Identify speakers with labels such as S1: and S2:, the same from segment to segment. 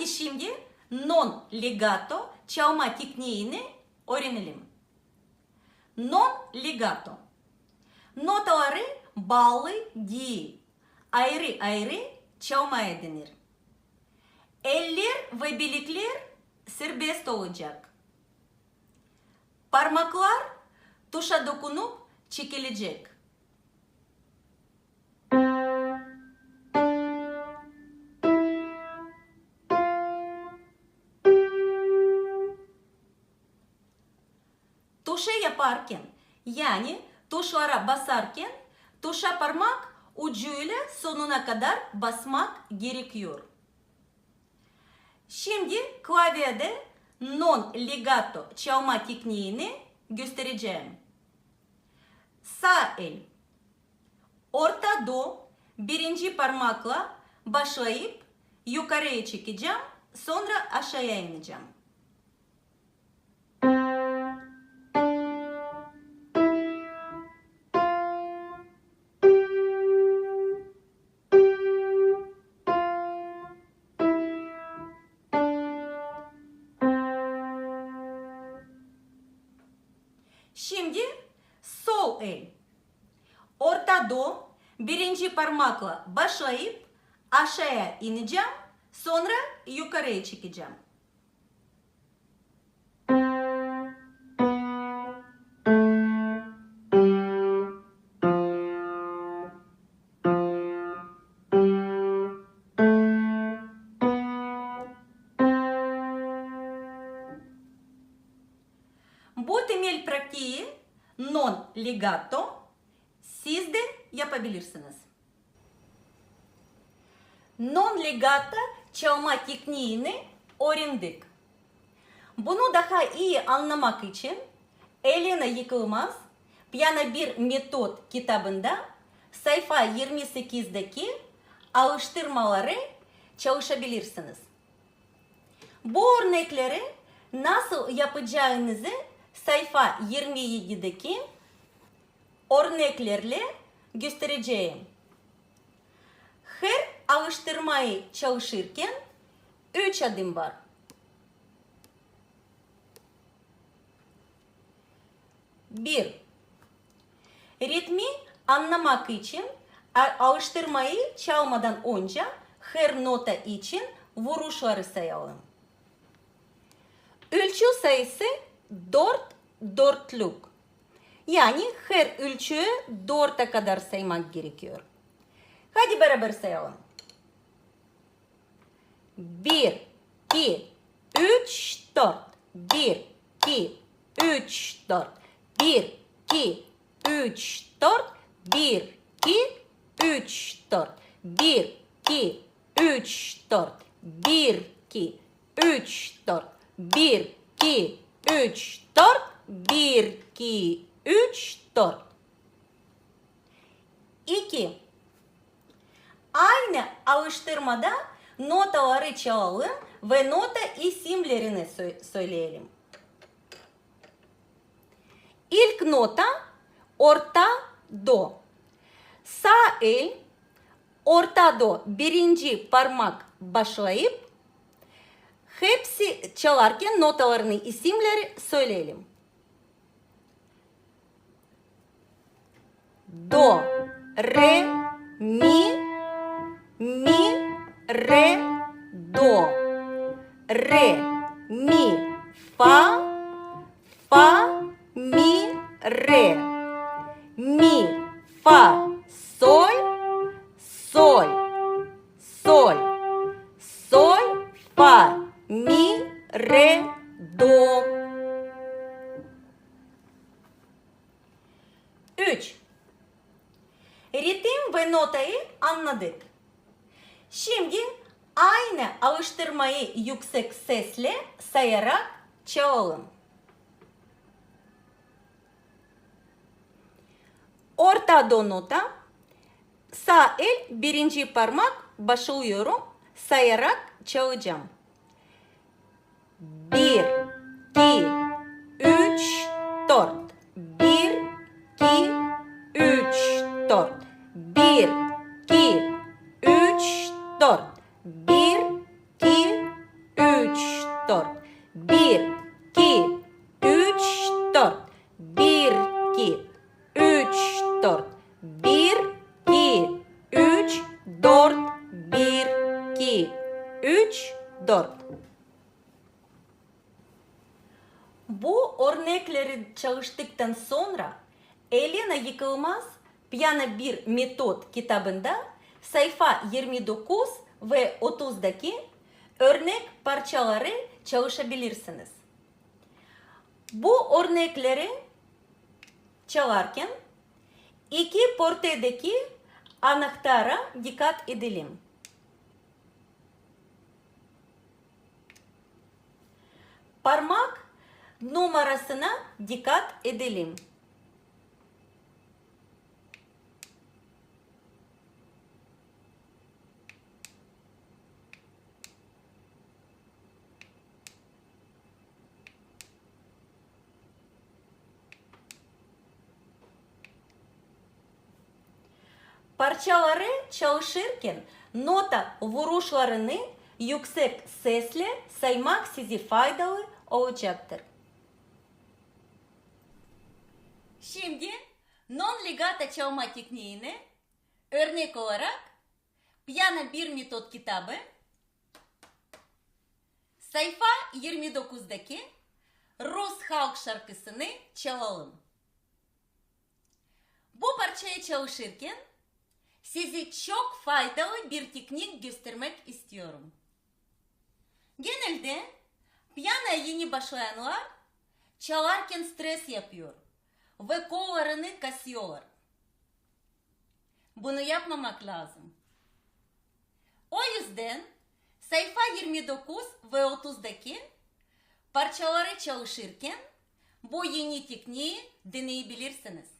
S1: Hadi şimdi non legato çalma tekniğini öğrenelim. Non legato. Notaları bağlı değil. Ayrı ayrı çalmaya denir. Eller ve bilekler serbest olacak. Parmaklar tuşa dokunup çekilecek. Yaparken yani tuşlara basarken tuşa parmak ucuyla sonuna kadar basmak gerekiyor. Şimdi klavyede non legato çalma tekniğini göstereceğim. Sağ el. Orta do birinci parmakla başlayıp yukarıya çekeceğim. Sonra aşağıya ineceğim. Şimdi sol el. Orta do birinci parmakla başlayıp aşağıya ineceğim. Sonra yukarıya çekeceğim. Non legato siz de yapabilirsiniz. Non legato çalma tekniğini öğrendik. Bunu daha iyi anlamak için Elena Yıkılmaz Piyano bir metot kitabında sayfa 28'deki alıştırmaları çalışabilirsiniz. Bu örnekleri nasıl yapacağınızı sayfa 27'deki örneklerle göstereceğim. Her alıştırmayı çalışırken 3 adım var. Bir, ritmi anlamak için alıştırmayı çalmadan önce her nota için vuruşları sayalım. Ölçü sayısı 4 dörtlük. Yani her ölçüyü 4'e kadar saymak gerekiyor. Hadi beraber sayalım. 1, 2, 3, 4. 1, 2, 3, 4. 1, 2, 3, 4. 1, 2, 3, 4. 1, 2, 3, 4. 1, 2, 3, 4. 1, 2, 3, 4. 1, 2, 3, 4. 2. Aynı alıştırmada notaları çalalım ve nota isimlerini sö- söyleyelim. İlk nota orta do. Sağ el orta do birinci parmak başlayıp hepsi çalarken notalarını isimleri söyleyelim. до, ре, ми, ми, ре, до, ре, ми, фа, фа, ми, ре, ми, фа, соль, соль, соль, соль, фа, ми, ре, до. 3 Ve notayı anladık. Şimdi aynı alıştırmayı yüksek sesle sayarak çalalım. Orta do nota. Sağ el birinci parmak başlıyorum. Sayarak çalacağım. Bir, iki, üç, dört. Bir, iki, üç, dört. Bir, iki, üç, dört. Bir, iki, üç, dört. Bir, iki, üç, dört. Bir, iki, üç, dört. Bu örnekleri çalıştıktan sonra Elena yıkılmaz Piyano bir metot kitabında sayfa 29 ve 30'daki örnek parçaları çalışabilirsiniz. Bu örnekleri çalarken iki portedeki anahtara dikkat edelim. Parmak numarasına dikkat edelim. Parçaları çalışırken nota vuruşlarını yüksek sesle saymak size faydalı olacaktır. Şimdi non legato çalma tekniğini örnek olarak Piyano bir metot kitabı sayfa 29'daki Rus halk şarkısını çalalım. Bu parçayı çalışırken size çok faydalı bir teknik göstermek istiyorum. Genelde piyanoya yeni başlayanlar çalarken stres yapıyor ve kollarını kasıyorlar. Bunu yapmamak lazım. O yüzden sayfa 29 ve 30'daki parçaları çalışırken bu yeni tekniği deneyebilirsiniz.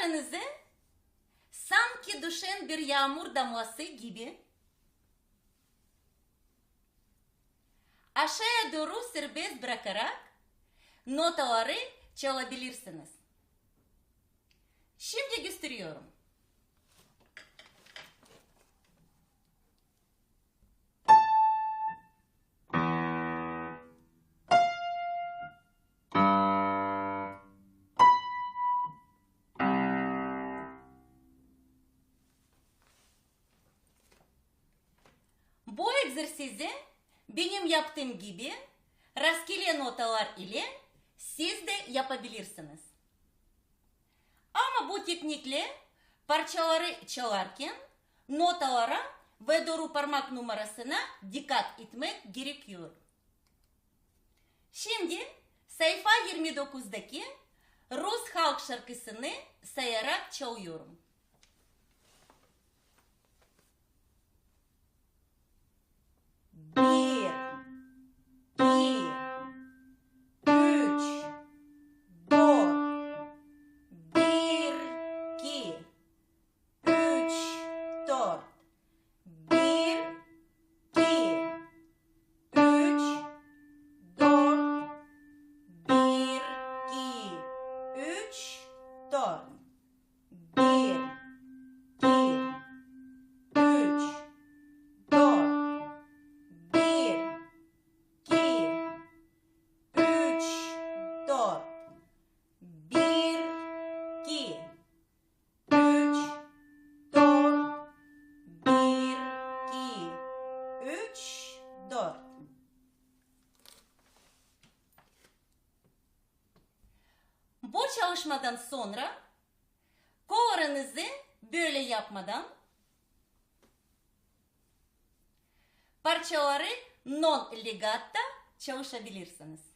S1: Kollarınızı sanki düşen bir yağmur damlası gibi aşağıya doğru serbest bırakarak notaları çalabilirsiniz. Şimdi gösteriyorum. Bu egzersizi benim yaptığım gibi rastgele notalar ile siz de yapabilirsiniz. Ama bu teknikle parçaları çalarken notalara ve doğru parmak numarasına dikkat etmek gerekiyor. Şimdi sayfa 29'daki Rus halk şarkısını sayarak çalıyorum. Çalışmadan sonra kollarınızı böyle yapmadan parçaları non legato çalışabilirsiniz.